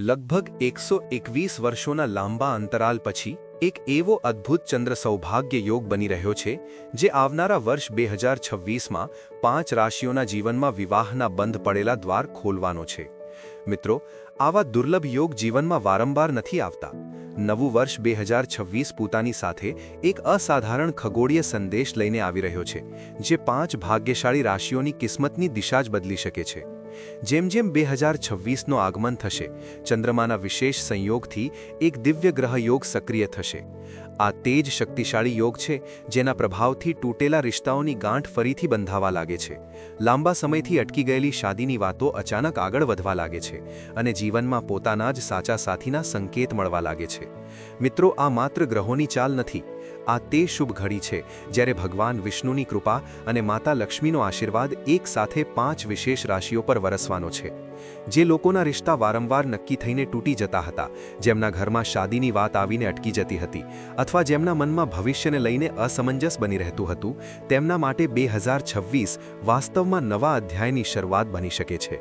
લગભગ એકસો એકવીસ વર્ષોના લાંબા અંતરાલ પછી, એક એવો અદ્ભુત ચંદ્ર સૌભાગ્ય યોગ બની રહ્યો છે, જે આવનારા વર્ષ બે હજાર છવ્વીસમાં પાંચ રાશિઓના જીવનમાં વિવાહના બંધ પડેલા દ્વાર ખોલવાનો છે. મિત્રો, આવા દુર્લભ યોગ જીવનમાં વારંવાર નથી આવતા. નવું વર્ષ બે હજાર છવ્વીસ પોતાની સાથે એક અસાધારણ ખગોળીય સંદેશ લઈને આવી રહ્યો છે, જે પાંચ ભાગ્યશાળી રાશિઓની કિસ્મતની દિશા જ બદલી શકે છે. જેમ જેમ બે હજાર છવ્વીસનો આગમન થશે, ચંદ્રમાના વિશેષ સંયોગથી એક દિવ્ય ગ્રહ યોગ સક્રિય થશે. આ તે જ શક્તિશાળી યોગ છે, જેના પ્રભાવથી તૂટેલા રિશ્તાઓની ગાંઠ ફરીથી બંધાવા લાગે છે. લાંબા સમયથી અટકી ગયેલી શાદીની વાતો અચાનક આગળ વધવા લાગે છે અને જીવનમાં પોતાના જ સાચા સાથીના સંકેત મળવા લાગે છે. મિત્રો, આ માત્ર ગ્રહોની ચાલ નથી આ તે શુભ ઘડી છે, જ્યારે ભગવાન વિષ્ણુની કૃપા અને માતા લક્ષ્મીનો આશીર્વાદ એક સાથે પાંચ વિશેષ રાશિઓ પર વરસવાનો છે. જે લોકોના રિશ્તા વારંવાર નક્કી થઈને તૂટી જતા હતા, જેમના ઘરમાં શાદીની વાત આવીને અટકી જતી હતી, અથવા જેમના મનમાં ભવિષ્યને લઈને અસમંજસ બની રહેતું હતું, તેમના માટે બે હજાર છવ્વીસ વાસ્તવમાં નવા અધ્યાયની શરૂઆત બની શકે છે.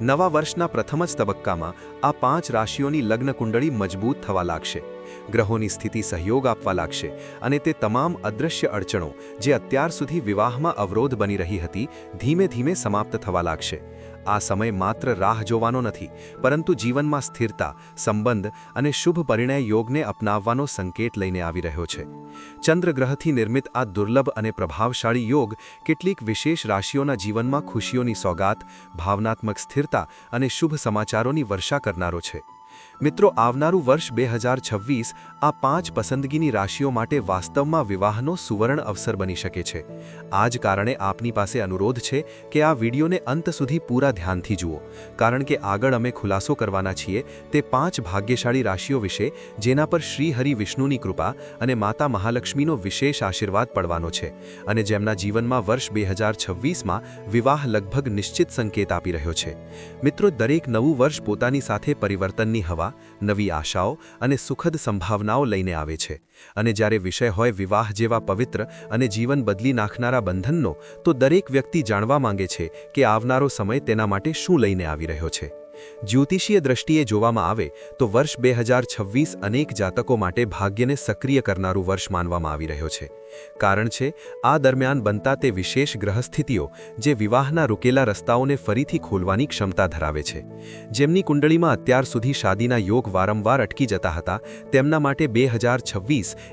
નવા વર્ષના પ્રથમ જ તબક્કામાં આ પાંચ રાશિઓની લગ્ન કુંડળી મજબૂત થવા લાગશે. ગ્રહોની સ્થિતિ સહયોગ આપવા લાગશે અને તે તમામ અદૃશ્ય અડચણો જે અત્યાર સુધી વિવાહમાં અવરોધ બની રહી હતી, ધીમે ધીમે સમાપ્ત થવા લાગશે. આ સમય માત્ર રાહ જોવાનો નથી, પરંતુ જીવનમાં સ્થિરતા, સંબંધ અને શુભ પરિણય યોગને અપનાવવાનો સંકેત લઈને આવી રહ્યો છે. ચંદ્રગ્રહથી નિર્મિત આ દુર્લભ અને પ્રભાવશાળી યોગ કેટલીક વિશેષ રાશિઓના જીવનમાં ખુશીઓની સોગાત, ભાવનાત્મક સ્થિરતા અને શુભ સમાચારોની વર્ષા કરનારો છે. મિત્રો, આવનારું વર્ષ બે હજાર છવ્વીસ આ પાંચ પસંદગીની રાશિઓ માટે વાસ્તવમાં વિવાહનો સુવર્ણ અવસર બની શકે છે. આ જ કારણે આપની પાસે અનુરોધ છે કે આ વિડીયોને અંત સુધી પૂરા ધ્યાનથી જુઓ. કારણ કે આગળ અમે ખુલાસો કરવાના છીએ તે પાંચ ભાગ્યશાળી રાશિઓ વિશે, જેના પર શ્રી હરિ વિષ્ણુની કૃપા અને માતા મહાલક્ષ્મીનો વિશેષ આશીર્વાદ પડવાનો છે અને જેમના જીવનમાં વર્ષ બે હજાર છવ્વીસમાં વિવાહ લગભગ નિશ્ચિત સંકેત આપી રહ્યો છે. મિત્રો, દરેક નવું વર્ષ પોતાની સાથે પરિવર્તનની હવા નવી આશાઓ અને સુખદ સંભાવનાઓ લઈને આવે છે. અને જ્યારે વિષય હોય વિવાહ જેવા પવિત્ર અને જીવન બદલી નાખનારા બંધનનો, તો દરેક વ્યક્તિ જાણવા માંગે છે કે આવનારો સમય તેના માટે શું લઈને આવી રહ્યો છે. જ્યોતિષીય દ્રષ્ટિએ જોવામાં આવે તો વર્ષ બે હજાર છવ્વીસ અનેક જાતકો માટે ભાગ્યને સક્રિય કરનારું વર્ષ માનવામાં આવી રહ્યો છે. કારણ છે, આ દરમિયાન બનતા તે વિશેષ ગ્રહસ્થિતિઓ જે વિવાહના રૂકેલા રસ્તાઓને ફરીથી ખોલવાની ક્ષમતા ધરાવે છે. જેમની કુંડળીમાં અત્યાર સુધી શાદીના યોગ વારંવાર અટકી જતા હતા, તેમના માટે બે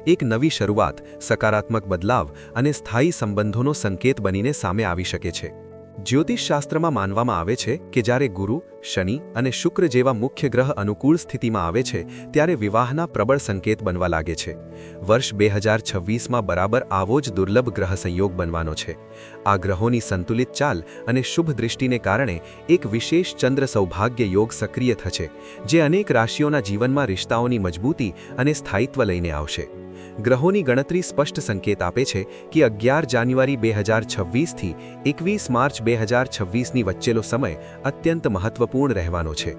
એક નવી શરૂઆત, સકારાત્મક બદલાવ અને સ્થાયી સંબંધોનો સંકેત બનીને સામે આવી શકે છે. જ્યોતિષશાસ્ત્રમાં માનવામાં આવે છે કે જ્યારે ગુરુ, શનિ અને શુક્ર જેવા મુખ્ય ગ્રહ અનુકૂળ સ્થિતિમાં આવે છે, ત્યારે વિવાહના પ્રબળ સંકેત બનવા લાગે છે. વર્ષ બે હજાર છવ્વીસમાં બરાબર આવો જ દુર્લભ ગ્રહ સંયોગ બનવાનો છે. આ ગ્રહોની સંતુલિત ચાલ અને શુભ દૃષ્ટિને કારણે એક વિશેષ ચંદ્ર સૌભાગ્ય યોગ સક્રિય થશે, જે અનેક રાશિઓના જીવનમાં રિશ્તાઓની મજબૂતી અને સ્થાયિત્વ લઈને આવશે. ગ્રહોની ગણતરી સ્પષ્ટ સંકેત આપે છે કે અગિયાર જાન્યુઆરી બે હજાર છવ્વીસથી એકવીસ માર્ચ બે હજાર છવ્વીસની વચ્ચેનો સમય અત્યંત મહત્વપૂર્ણ રહેવાનો છે.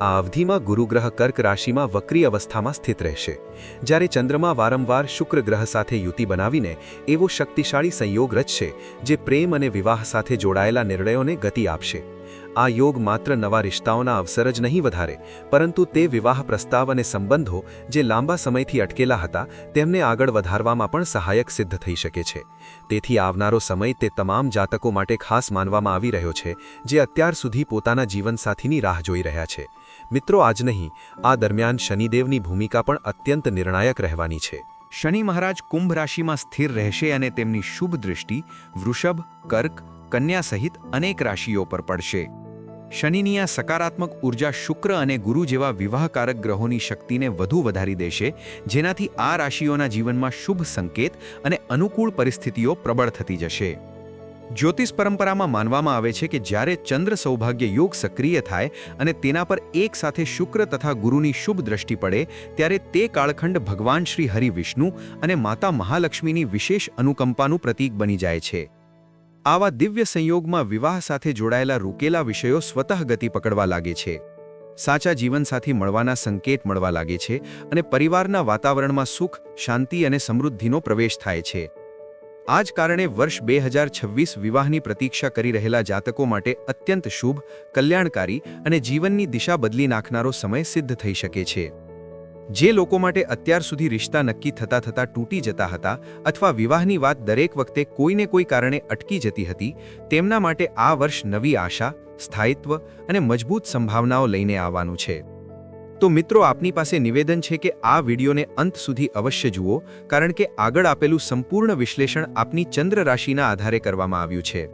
આ અવધિમાં ગુરુગ્રહ કર્ક રાશિમાં વક્રી અવસ્થામાં સ્થિત રહેશે. જ્યારે ચંદ્રમા વારંવાર શુક્ર ગ્રહ સાથે યુતિ બનાવીને એવો શક્તિશાળી સંયોગ રચશે જે પ્રેમ અને વિવાહ સાથે જોડાયેલા નિર્ણયોને ગતિ આપશે. આ યોગ માત્ર નવા રિશ્તાઓના અવસર જ નહીં વધારે, પરંતુ તે વિવાહ પ્રસ્તાવ અને સંબંધો જે લાંબા સમયથી અટકેલા હતા, તેમને આગળ વધારવામાં પણ સહાયક સિદ્ધ થઈ શકે છે. તેથી આવનારો સમય તે તમામ જાતકો માટે ખાસ માનવામાં આવી રહ્યો છે, જે અત્યાર સુધી પોતાના જીવનસાથીની રાહ જોઈ રહ્યા છે. મિત્રો, આજ નહીં, આ દરમિયાન શનિદેવની ભૂમિકા પણ અત્યંત નિર્ણાયક રહેવાની છે. શનિ મહારાજ કુંભ રાશિમાં સ્થિર રહેશે અને તેમની શુભ દૃષ્ટિ વૃષભ, કર્ક કન્યા સહિત અનેક રાશિઓ પર પડશે. શનિની આ સકારાત્મક ઊર્જા શુક્ર અને ગુરુ જેવા વિવાહકારક ગ્રહોની શક્તિને વધુ વધારી દેશે, જેનાથી આ રાશિઓના જીવનમાં શુભ સંકેત અને અનુકૂળ પરિસ્થિતિઓ પ્રબળ થતી જશે. જ્યોતિષ પરંપરામાં માનવામાં આવે છે કે જ્યારે ચંદ્ર સૌભાગ્ય યોગ સક્રિય થાય અને તેના પર એક સાથે શુક્ર તથા ગુરુની શુભ દ્રષ્ટિ પડે, ત્યારે તે કાળખંડ ભગવાન શ્રી હરિ વિષ્ણુ અને માતા મહાલક્ષ્મીની વિશેષ અનુકંપાનું પ્રતીક બની જાય છે. આવા દિવ્ય સંયોગમાં વિવાહ સાથે જોડાયેલા રૂકેલા વિષયો સ્વતઃ ગતિ પકડવા લાગે છે. સાચા જીવનસાથી મળવાના સંકેત મળવા લાગે છે અને પરિવારના વાતાવરણમાં સુખ, શાંતિ અને સમૃદ્ધિનો પ્રવેશ થાય છે. આ જ કારણે વર્ષ બે હજાર છવ્વીસ વિવાહની પ્રતીક્ષા કરી રહેલા જાતકો માટે અત્યંત શુભ, કલ્યાણકારી અને જીવનની દિશા બદલી નાખનારો સમય સિદ્ધ થઈ શકે છે. જે લોકો માટે અત્યાર સુધી રિશ્તા નક્કી થતા થતા તૂટી જતા હતા અથવા વિવાહની વાત દરેક વખતે કોઈને કોઈ કારણે અટકી જતી હતી, તેમના માટે આ વર્ષ નવી આશા, સ્થાયિત્વ અને મજબૂત સંભાવનાઓ લઈને આવવાનું છે. તો મિત્રો, આપની પાસે નિવેદન છે કે આ વિડીયોને અંત સુધી અવશ્ય જુઓ, કારણ કે આગળ આપેલું સંપૂર્ણ વિશ્લેષણ આપની ચંદ્ર રાશિના આધારે કરવામાં આવ્યું છે.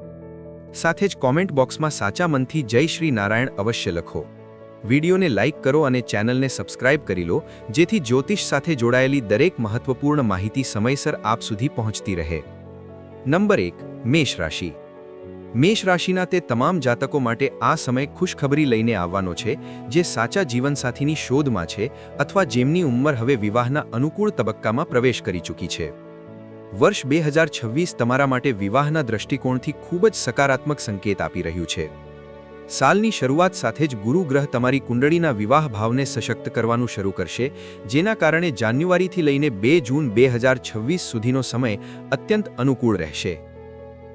સાથે જ કોમેન્ટ બોક્સમાં સાચા મનથી જય શ્રી નારાયણ અવશ્ય લખો. વિડીયોને લાઇક કરો અને ચેનલને સબસ્ક્રાઇબ કરી લો, જેથી જ્યોતિષ સાથે જોડાયેલી દરેક મહત્વપૂર્ણ માહિતી સમયસર આપ સુધી પહોંચતી રહે. નંબર એક, મેષ રાશિ. મેષ રાશિના તે તમામ જાતકો માટે આ સમય ખુશખબરી લઈને આવવાનો છે, જે સાચા જીવનસાથીની શોધમાં છે અથવા જેમની ઉંમર હવે વિવાહના અનુકૂળ તબક્કામાં પ્રવેશ કરી ચૂકી છે. વર્ષ બે તમારા માટે વિવાહના દૃષ્ટિકોણથી ખૂબ જ સકારાત્મક સંકેત આપી રહ્યું છે. સાલની શરૂઆત સાથે જ ગુરુ ગ્રહ તમારી કુંડળીના વિવાહ ભાવને સશક્ત કરવાનું શરૂ કરશે, જેના કારણે જાન્યુઆરીથી લઈને બે જૂન બે હજાર છવ્વીસ સુધીનો સમય અત્યંત અનુકૂળ રહેશે.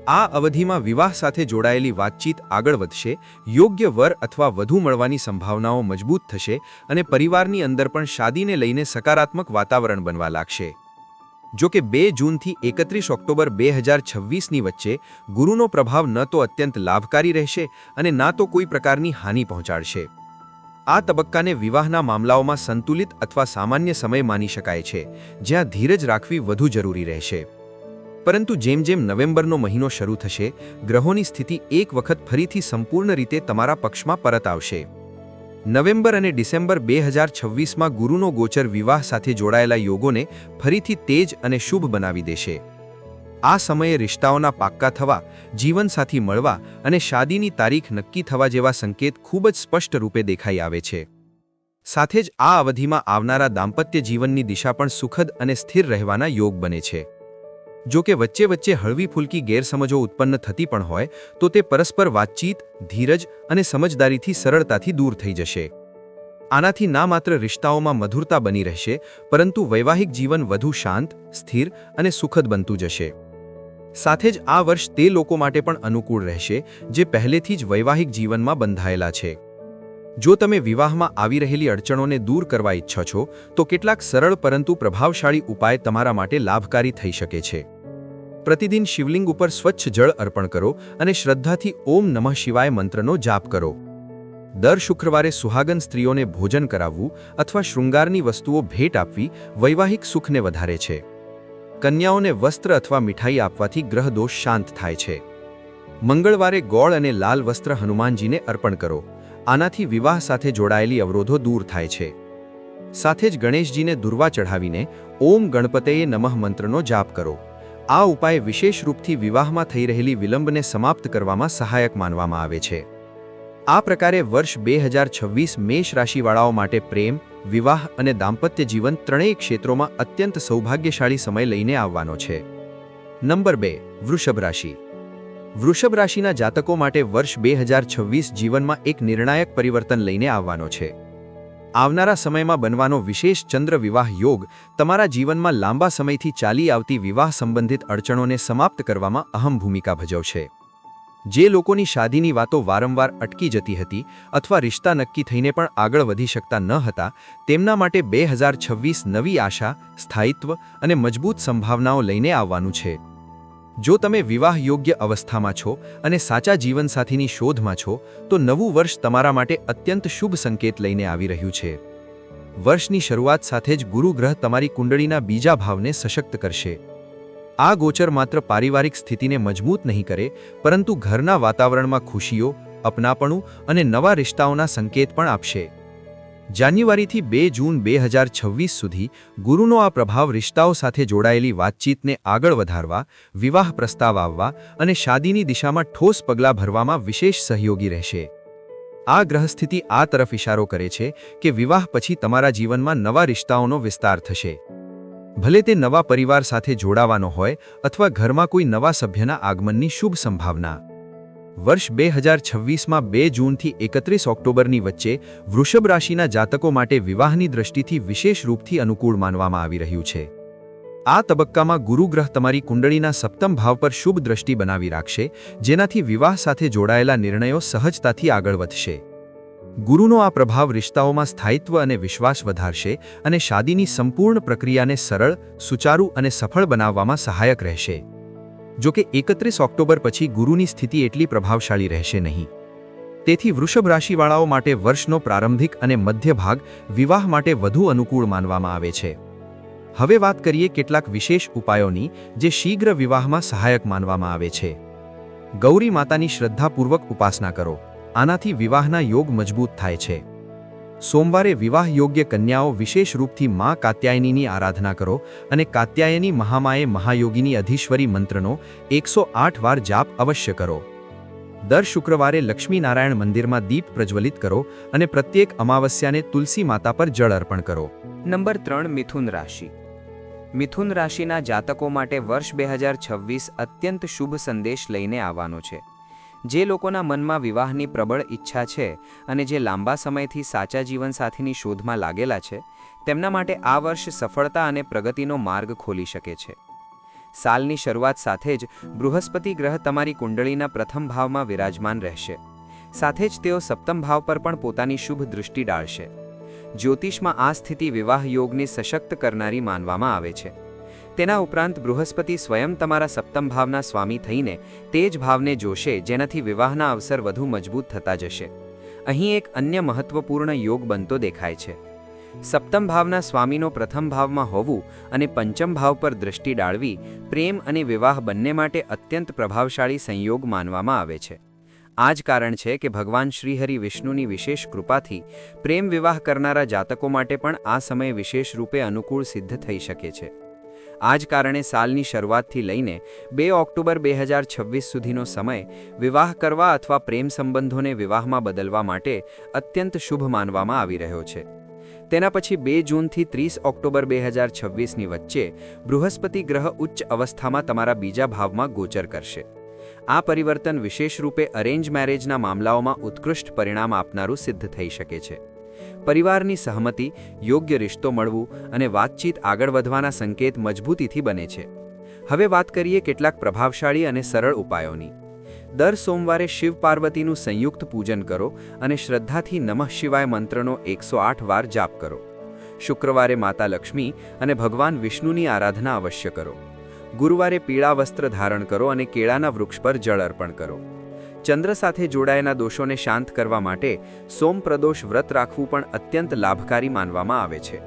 આ અવધિમાં વિવાહ સાથે જોડાયેલી વાતચીત આગળ વધશે, યોગ્ય વર અથવા વધુ મળવાની સંભાવનાઓ મજબૂત થશે અને પરિવારની અંદર પણ શાદીને લઈને સકારાત્મક વાતાવરણ બનવા લાગશે. જો કે બે જૂનથી એકત્રીસ ઓક્ટોબર બે હજાર છવ્વીસની વચ્ચે ગુરુનો પ્રભાવ ન તો અત્યંત લાભકારી રહેશે અને ના તો કોઈ પ્રકારની હાનિ પહોંચાડશે. આ તબક્કાને વિવાહના મામલાઓમાં સંતુલિત અથવા સામાન્ય સમય માની શકાય છે, જ્યાં ધીરજ રાખવી વધુ જરૂરી રહેશે. પરંતુ જેમ જેમ નવેમ્બરનો મહિનો શરૂ થશે, ગ્રહોની સ્થિતિ એક વખત ફરીથી સંપૂર્ણ રીતે તમારા પક્ષમાં પરત આવશે. નવેમ્બર અને ડિસેમ્બર બે હજાર છવ્વીસમાં ગુરુનો ગોચર વિવાહ સાથે જોડાયેલા યોગોને ફરીથી તેજ અને શુભ બનાવી દેશે. આ સમયે રિશ્તાઓના પાક્કા થવા, જીવનસાથી મળવા અને શાદીની તારીખ નક્કી થવા જેવા સંકેત ખૂબ જ સ્પષ્ટ રૂપે દેખાઈ આવે છે. સાથે જ આ અવધિમાં આવનારા દાંપત્ય જીવનની દિશા પણ સુખદ અને સ્થિર રહેવાના યોગ બને છે. જો કે વચ્ચે વચ્ચે હળવી ફૂલકી ગેરસમજો ઉત્પન્ન થતી પણ હોય, તો તે પરસ્પર વાતચીત, ધીરજ અને સમજદારીથી સરળતાથી દૂર થઈ જશે. આનાથી ના માત્ર રિશ્તાઓમાં મધુરતા બની રહેશે, પરંતુ વૈવાહિક જીવન વધુ શાંત, સ્થિર અને સુખદ બનતું જશે. સાથે જ આ વર્ષ તે લોકો માટે પણ અનુકૂળ રહેશે, જે પહેલેથી જ વૈવાહિક જીવનમાં બંધાયેલા છે. જો તમે વિવાહમાં આવી રહેલી અડચણોને દૂર કરવા ઈચ્છો છો, તો કેટલાક સરળ પરંતુ પ્રભાવશાળી ઉપાય તમારા માટે લાભકારી થઈ શકે છે. પ્રતિદિન શિવલિંગ ઉપર સ્વચ્છ જળ અર્પણ કરો અને શ્રદ્ધાથી ઓમ નમઃ શિવાય મંત્રનો જાપ કરો. દર શુક્રવારે સુહાગન સ્ત્રીઓને ભોજન કરાવવું અથવા શૃંગારની વસ્તુઓ ભેટ આપવી વૈવાહિક સુખને વધારે છે. કન્યાઓને વસ્ત્ર અથવા મીઠાઈ આપવાથી ગ્રહદોષ શાંત થાય છે. મંગળવારે ગોળ અને લાલ વસ્ત્ર હનુમાનજીને અર્પણ કરો. આનાથી વિવાહ સાથે જોડાયેલી અવરોધો દૂર થાય છે. સાથે જ ગણેશજીને દુર્વા ચઢાવીને, ઓમ ગણપતયે નમઃ મંત્રનો જાપ કરો. આ ઉપાય વિશેષ રૂપથી વિવાહમાં થઈ રહેલી વિલંબને સમાપ્ત કરવામાં સહાયક માનવામાં આવે છે. આ પ્રકારે વર્ષ બે હજાર છવ્વીસ મેષ રાશિવાળાઓ માટે પ્રેમ, વિવાહ અને દાંપત્ય જીવન ત્રણેય ક્ષેત્રોમાં અત્યંત સૌભાગ્યશાળી સમય લઈને આવવાનો છે. નંબર બે, વૃષભ રાશિ. વૃષભ રાશિના જાતકો માટે વર્ષ બે હજાર છવ્વીસ જીવનમાં એક નિર્ણાયક પરિવર્તન લઈને આવવાનો છે. આવનારા સમયમાં બનવાનો વિશેષ ચંદ્ર વિવાહ યોગ તમારા જીવનમાં લાંબા સમયથી ચાલી આવતી વિવાહ સંબંધિત અડચણોને સમાપ્ત કરવામાં અહમ ભૂમિકા ભજવશે. જે લોકોની શાદીની વાતો વારંવાર અટકી જતી હતી અથવા રિશ્તા નક્કી થઈને પણ આગળ વધી શકતા ન હતા, તેમના માટે બે નવી આશા, સ્થાયિત્વ અને મજબૂત સંભાવનાઓ લઈને આવવાનું છે. જો તમે વિવાહ યોગ્ય અવસ્થામાં છો અને સાચા જીવનસાથીની શોધમાં છો, તો નવું વર્ષ તમારા માટે અત્યંત શુભ સંકેત લઈને આવી રહ્યું છે. વર્ષની શરૂઆત સાથે જ ગુરુ ગ્રહ તમારી કુંડળીના બીજા ભાવને સશક્ત કરશે. આ ગોચર માત્ર પારિવારિક સ્થિતિને મજબૂત નહીં કરે, પરંતુ ઘરના વાતાવરણમાં ખુશીઓ, અપનાપણું અને નવા રિશ્તાઓના સંકેત પણ આપશે. જાન્યુઆરીથી બે જૂન બે હજાર છવ્વીસ સુધી ગુરુનો આ પ્રભાવ રિશ્તાઓ સાથે જોડાયેલી વાતચીતને આગળ વધારવા, વિવાહ પ્રસ્તાવ આવવા અને શાદીની દિશામાં ઠોસ પગલાં ભરવામાં વિશેષ સહયોગી રહેશે. આ ગ્રહસ્થિતિ આ તરફ ઇશારો કરે છે કે વિવાહ પછી તમારા જીવનમાં નવા રિશ્તાઓનો વિસ્તાર થશે. ભલે તે નવા પરિવાર સાથે જોડાવાનો હોય અથવા ઘરમાં કોઈ નવા સભ્યના આગમનની શુભ સંભાવના. વર્ષ બે હજાર છવ્વીસમાં બે જૂનથી એકત્રીસ ઓક્ટોબરની વચ્ચે વૃષભ રાશિના જાતકો માટે વિવાહની દ્રષ્ટિથી વિશેષ રૂપથી અનુકૂળ માનવામાં આવી રહ્યું છે. આ તબક્કામાં ગુરુગ્રહ તમારી કુંડળીના સપ્તમ ભાવ પર શુભ દ્રષ્ટિ બનાવી રાખશે, જેનાથી વિવાહ સાથે જોડાયેલા નિર્ણયો સહજતાથી આગળ વધશે. ગુરુનો આ પ્રભાવ રિશ્તાઓમાં સ્થાયિત્વ અને વિશ્વાસ વધારશે અને શાદીની સંપૂર્ણ પ્રક્રિયાને સરળ, સુચારુ અને સફળ બનાવવામાં સહાયક રહેશે. જો કે એકત્રીસ ઓક્ટોબર પછી ગુરુની સ્થિતિ એટલી પ્રભાવશાળી રહેશે નહીં. તેથી વૃષભ રાશિવાળાઓ માટે વર્ષનો પ્રારંભિક અને મધ્ય ભાગ વિવાહ માટે વધુ અનુકૂળ માનવામાં આવે છે. હવે વાત કરીએ કેટલાક વિશેષ ઉપાયોની, જે શીઘ્ર વિવાહમાં સહાયક માનવામાં આવે છે. ગૌરી માતાની શ્રદ્ધાપૂર્વક ઉપાસના કરો. આનાથી વિવાહના યોગ મજબૂત થાય છે. સોમવારે વિવાહ યોગ્ય કન્યાઓ વિશેષ રૂપથી મા કાત્યાયનીની આરાધના કરો અને કાત્યાયની મહામાએ મહાયોગીની અધીશ્વરી મંત્રનો એકસો આઠ વાર જાપ અવશ્ય કરો. દર શુક્રવારે લક્ષ્મીનારાયણ મંદિરમાં દીપ પ્રજ્વલિત કરો અને પ્રત્યેક અમાવસ્યાને તુલસી માતા પર જળ અર્પણ કરો. નંબર ત્રણ, મિથુન રાશિ. મિથુન રાશિના જાતકો માટે વર્ષ બે હજાર છવ્વીસ અત્યંત શુભ સંદેશ લઈને આવવાનો છે. જે લોકોના મનમાં વિવાહની પ્રબળ ઈચ્છા છે અને જે લાંબા સમયથી સાચા જીવનસાથીની શોધમાં લાગેલા છે, તેમના માટે આ વર્ષ સફળતા અને પ્રગતિનો માર્ગ ખોલી શકે છે. સાલની શરૂઆત સાથે જ બૃહસ્પતિ ગ્રહ તમારી કુંડળીના પ્રથમ ભાવમાં વિરાજમાન રહેશે. સાથે જ તેઓ સપ્તમ ભાવ પર પણ પોતાની શુભ દૃષ્ટિ ડાળશે. જ્યોતિષમાં આ સ્થિતિ વિવાહ યોગને સશક્ત કરનારી માનવામાં આવે છે. તેના ઉપરાંત બૃહસ્પતિ સ્વયં તમારા સપ્તમ ભાવના સ્વામી થઈને તે જ ભાવને જોશે, જેનાથી વિવાહના અવસર વધુ મજબૂત થતા જશે. અહીં એક અન્ય મહત્વપૂર્ણ યોગ બનતો દેખાય છે. સપ્તમ ભાવના સ્વામીનો પ્રથમ ભાવમાં હોવું અને પંચમ ભાવ પર દૃષ્ટિ ડાળવી, પ્રેમ અને વિવાહ બંને માટે અત્યંત પ્રભાવશાળી સંયોગ માનવામાં આવે છે. આ જ કારણ છે કે ભગવાન શ્રીહરિ વિષ્ણુની વિશેષ કૃપાથી પ્રેમ વિવાહ કરનારા જાતકો માટે પણ આ સમય વિશેષ રૂપે અનુકૂળ સિદ્ધ થઈ શકે છે. આ જ કારણે સાલની શરૂઆતથી લઈને બે ઓક્ટોબર બે હજાર છવ્વીસ સુધીનો સમય વિવાહ કરવા અથવા પ્રેમ સંબંધોને વિવાહમાં બદલવા માટે અત્યંત શુભ માનવામાં આવી રહ્યો છે. તેના પછી બે જૂનથી ત્રીસ ઓક્ટોબર બે હજાર છવ્વીસની વચ્ચે બૃહસ્પતિ ગ્રહ ઉચ્ચ અવસ્થામાં તમારા બીજા ભાવમાં ગોચર કરશે. આ પરિવર્તન વિશેષ રૂપે અરેન્જ મેરેજના મામલાઓમાં ઉત્કૃષ્ટ પરિણામ આપનારું સિદ્ધ થઈ શકે છે. પરિવારની સહમતિ, યોગ્ય રિશ્તો મળવું અને વાતચીત આગળ વધવાના સંકેત મજબૂતીથી બને છે. હવે વાત કરીએ કેટલાક પ્રભાવશાળી અને સરળ ઉપાયોની. દર સોમવારે શિવ પાર્વતીનું સંયુક્ત પૂજન કરો અને શ્રદ્ધાથી નમઃ શિવાય મંત્રનો એકસો વાર જાપ કરો. શુક્રવારે માતા લક્ષ્મી અને ભગવાન વિષ્ણુની આરાધના અવશ્ય કરો. ગુરુવારે પીળા વસ્ત્ર ધારણ કરો અને કેળાના વૃક્ષ પર જળ અર્પણ કરો. ચંદ્ર સાથે જોડાયેલા દોષોને શાંત કરવા માટે સોમ પ્રદોષ વ્રત રાખવું પણ અત્યંત લાભકારી માનવામાં આવે છે.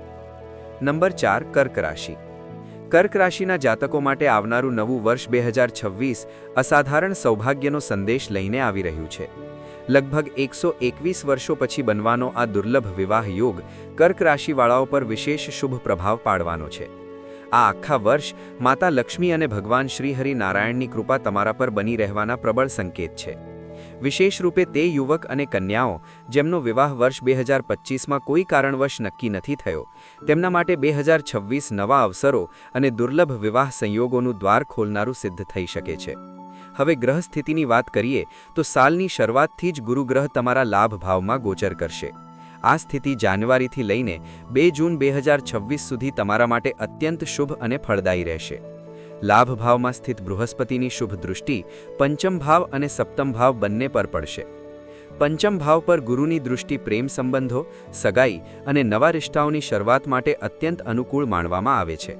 નંબર ચાર, કર્ક રાશિ. કર્ક રાશિના જાતકો માટે આવનારું નવું વર્ષ બે હજાર છવ્વીસ અસાધારણ સૌભાગ્યનો સંદેશ લઈને આવી રહ્યું છે. લગભગ એકસો એકવીસ વર્ષો પછી બનવાનો આ દુર્લભ વિવાહ યોગ કર્ક રાશિવાળાઓ પર વિશેષ શુભ પ્રભાવ પાડવાનો છે. આ આખા વર્ષ માતા લક્ષ્મી અને ભગવાન શ્રીહરિ નારાયણની કૃપા તમારા પર બની રહેવાના પ્રબળ સંકેત છે. વિશેષ રૂપે તે યુવક અને કન્યાઓ, જેમનો વિવાહ વર્ષ બે હજાર પચીસમાં કોઈ કારણવશ નક્કી નથી થયો, તેમના માટે બે હજાર છવ્વીસ નવા અવસરો અને દુર્લભ વિવાહ સંયોગોનું દ્વાર ખોલનારું સિદ્ધ થઈ શકે છે. હવે ગ્રહ સ્થિતિની વાત કરીએ, તો સાલની શરૂઆતથી જ ગુરુગ્રહ તમારા લાભ ભાવમાં ગોચર કરશે. આ સ્થિતિ જાન્યુઆરીથી લઈને બે જૂન બે હજાર છવ્વીસ સુધી તમારા માટે અત્યંત શુભ અને ફળદાયી રહેશે. લાભ ભાવમાં સ્થિત બૃહસ્પતિની શુભ દૃષ્ટિ પંચમ ભાવ અને સપ્તમ ભાવ બંને પર પડશે. પંચમ ભાવ પર ગુરુની દૃષ્ટિ પ્રેમ સંબંધો, સગાઈ અને નવા રિશ્તાઓની શરૂઆત માટે અત્યંત અનુકૂળ માનવામાં આવે છે.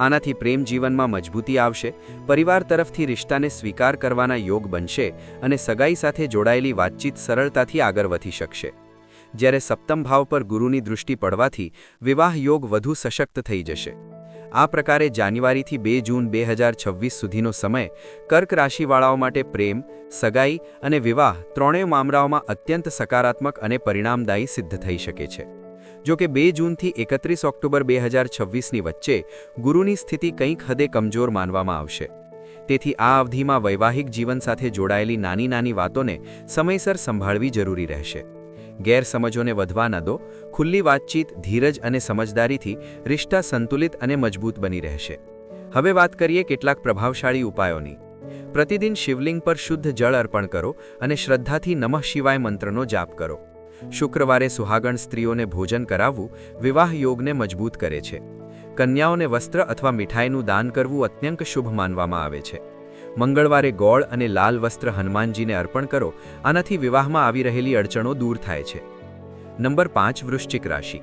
આનાથી પ્રેમ જીવનમાં મજબૂતી આવશે, પરિવાર તરફથી રિશ્તાને સ્વીકાર કરવાના યોગ બનશે અને સગાઈ સાથે જોડાયેલી વાતચીત સરળતાથી આગળ વધી શકશે. જ્યારે સપ્તમ ભાવ પર ગુરુની દૃષ્ટિ પડવાથી વિવાહ યોગ વધુ સશક્ત થઈ જશે. આ પ્રકારે જાન્યુઆરીથી બે જૂન બે હજાર છવ્વીસ સુધીનો સમય કર્ક રાશિવાળાઓ માટે પ્રેમ, સગાઈ અને વિવાહ ત્રણેય મામલાઓમાં અત્યંત સકારાત્મક અને પરિણામદાયી સિદ્ધ થઈ શકે છે. જો કે બે જૂનથી એકત્રીસ ઓક્ટોબર બે હજાર છવ્વીસની વચ્ચે ગુરુની સ્થિતિ કંઈક હદે કમજોર માનવામાં આવશે. તેથી આ અવધિમાં વૈવાહિક જીવન સાથે જોડાયેલી નાની નાની વાતોને સમયસર સંભાળવી જરૂરી રહેશે. ગેરસમજોને વધવા ન દો. ખુલ્લી વાતચીત ધીરજ અને સમજદારીથી રિશ્તા સંતુલિત અને મજબૂત બની રહેશે. હવે વાત કરીએ કેટલાક પ્રભાવશાળી ઉપાયોની. પ્રતિદિન શિવલિંગ પર શુદ્ધ જળ અર્પણ કરો અને શ્રદ્ધાથી નમઃ શિવાય મંત્રનો જાપ કરો. શુક્રવારે સુહાગણ સ્ત્રીઓને ભોજન કરાવવું વિવાહ યોગને મજબૂત કરે છે. કન્યાઓને વસ્ત્ર અથવા મીઠાઈનું દાન કરવું અત્યંત શુભ માનવામાં આવે છે. મંગળવારે ગોળ અને લાલ વસ્ત્ર હનુમાનજીને અર્પણ કરો, આનાથી વિવાહમાં આવી રહેલી અડચણો દૂર થાય છે. નંબર પાંચ, વૃશ્ચિક રાશિ.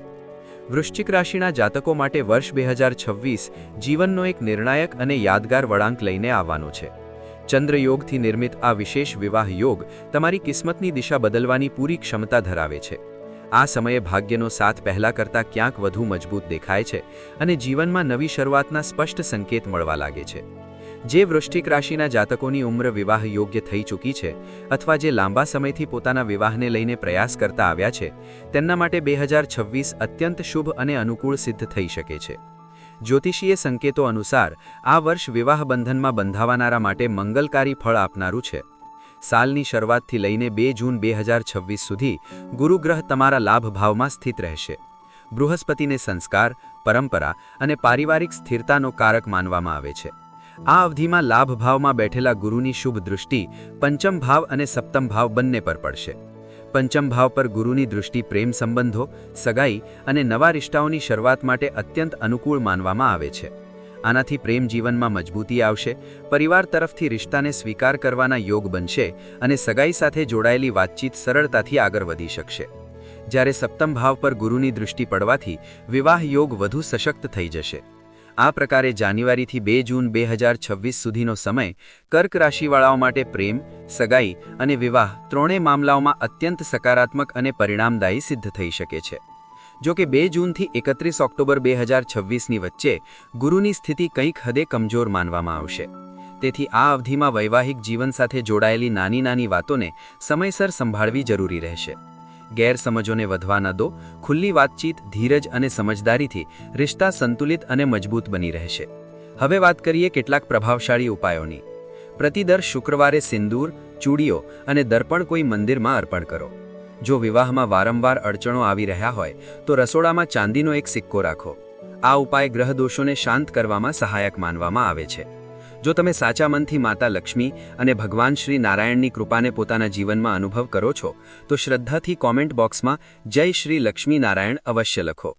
વૃશ્ચિક રાશિના જાતકો માટે વર્ષ બે હજાર છવ્વીસ જીવનનો એક નિર્ણાયક અને યાદગાર વળાંક લઈને આવવાનો છે. ચંદ્રયોગથી નિર્મિત આ વિશેષ વિવાહ યોગ તમારી કિસ્મતની દિશા બદલવાની પૂરી ક્ષમતા ધરાવે છે. આ સમયે ભાગ્યનો સાથ પહેલા કરતાં ક્યાંક વધુ મજબૂત દેખાય છે અને જીવનમાં નવી શરૂઆતના સ્પષ્ટ સંકેત મળવા લાગે છે. જે વૃશ્ચિક રાશિના જાતકોની ઉંમર વિવાહ યોગ્ય થઈ ચૂકી છે અથવા જે લાંબા સમયથી પોતાના વિવાહને લઈને પ્રયાસ કરતા આવ્યા છે, તેમના માટે બે અત્યંત શુભ અને અનુકૂળ સિદ્ધ થઈ શકે છે. જ્યોતિષીય સંકેતો અનુસાર, આ વર્ષ વિવાહ બંધનમાં બંધાવાનારા માટે મંગલકારી ફળ આપનારું છે. સાલની શરૂઆતથી લઈને બે જૂન બે સુધી ગુરુગ્રહ તમારા લાભ ભાવમાં સ્થિત રહેશે. બૃહસ્પતિને સંસ્કાર, પરંપરા અને પારિવારિક સ્થિરતાનો કારક માનવામાં આવે છે. આ અવધિમાં લાભ ભાવમાં બેઠેલા ગુરુની શુભ દૃષ્ટિ પંચમ ભાવ અને સપ્તમ ભાવ બંને પર પડશે. પંચમ ભાવ પર ગુરુની દૃષ્ટિ પ્રેમ સંબંધો, સગાઈ અને નવા રિશ્તાઓની શરૂઆત માટે અત્યંત અનુકૂળ માનવામાં આવે છે. આનાથી પ્રેમ જીવનમાં મજબૂતી આવશે, પરિવાર તરફથી રિશ્તાને સ્વીકાર કરવાના યોગ બનશે અને સગાઈ સાથે જોડાયેલી વાતચીત સરળતાથી આગળ વધી શકશે. જ્યારે સપ્તમ ભાવ પર ગુરુની દૃષ્ટિ પડવાથી વિવાહ યોગ વધુ સશક્ત થઈ જશે. આ પ્રકારે જાન્યુઆરીથી બે જૂન બે હજાર છવ્વીસ સુધીનો સમય કર્ક રાશિવાળાઓ માટે પ્રેમ, સગાઈ અને વિવાહ ત્રણેય મામલાઓમાં અત્યંત સકારાત્મક અને પરિણામદાયી સિદ્ધ થઈ શકે છે. જો કે બે જૂનથી એકત્રીસ ઓક્ટોબર બે હજાર છવ્વીસની વચ્ચે ગુરુની સ્થિતિ કંઈક હદે કમજોર માનવામાં આવશે. તેથી આ અવધિમાં વૈવાહિક જીવન સાથે જોડાયેલી નાની નાની વાતોને સમયસર સંભાળવી જરૂરી રહેશે. ગેરસમજોને વધવા ન દો. ખુલ્લી વાતચીત ધીરજ અને સમજદારીથી રિશ્તા સંતુલિત અને મજબૂત બની રહેશે. હવે વાત કરીએ કેટલાક પ્રભાવશાળી ઉપાયોની. પ્રતિદર શુક્રવારે સિંદૂર, ચૂડીઓ અને દર્પણ કોઈ મંદિરમાં અર્પણ કરો. જો વિવાહમાં વારંવાર અડચણો આવી રહ્યા હોય, તો રસોડામાં ચાંદીનો એક સિક્કો રાખો. આ ઉપાય ગ્રહદોષોને શાંત કરવામાં સહાયક માનવામાં આવે છે. જો તમે સાચા મનથી માતા લક્ષ્મી અને ભગવાન શ્રી નારાયણની કૃપાને પોતાના જીવનમાં અનુભવ કરો છો, તો શ્રદ્ધાથી કોમેન્ટ બોક્સમાં જય શ્રી લક્ષ્મી નારાયણ અવશ્ય લખો.